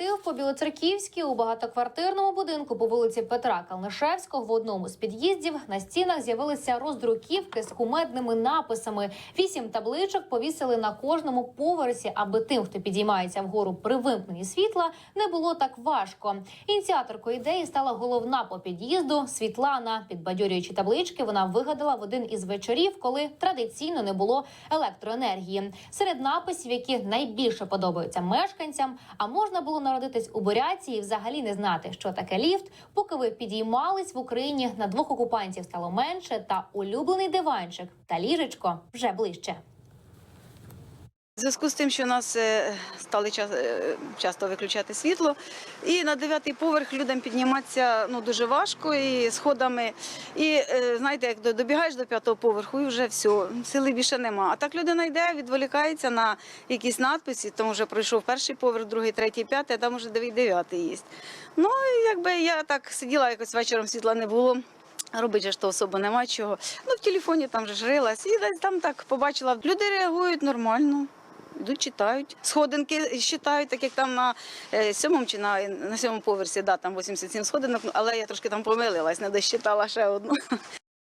Креатив по Білоцерківській у багатоквартирному будинку по вулиці Петра Калнишевського в одному з під'їздів на стінах з'явилися роздруківки з кумедними написами. Вісім табличок повісили на кожному поверсі, аби тим, хто підіймається вгору при вимкненні світла, не було так важко. Ініціаторкою ідеї стала головна по під'їзду Світлана. Підбадьорюючи таблички, вона вигадала в один із вечорів, коли традиційно не було електроенергії. Серед написів, які найбільше подобаються мешканцям, а можна було народитись у Буряції і взагалі не знати, що таке ліфт. Поки ви підіймались в Україні на двох окупантів стало менше, та улюблений диванчик та ліжечко вже ближче. В зв'язку з тим, що у нас е, стали е, часто виключати світло, і на дев'ятий поверх людям підніматися ну, дуже важко і сходами. І е, знаєте, як добігаєш до п'ятого поверху, і вже все, сили більше нема. А так людина йде, відволікається на якісь надписи, тому вже пройшов перший поверх, другий, третій, п'ятий, а там вже дев'ятий є. Ну, якби я так сиділа, якось вечором світла не було. Робити же ж то особо нема чого. Ну, в телефоні там же ж рилась. І десь там так побачила. Люди реагують нормально. Йдуть, читають. Сходинки читають, так як там на е, сьомому чи на, на сьомому поверсі, да, там 87 сходинок, але я трошки там помилилась, не досчитала ще одну.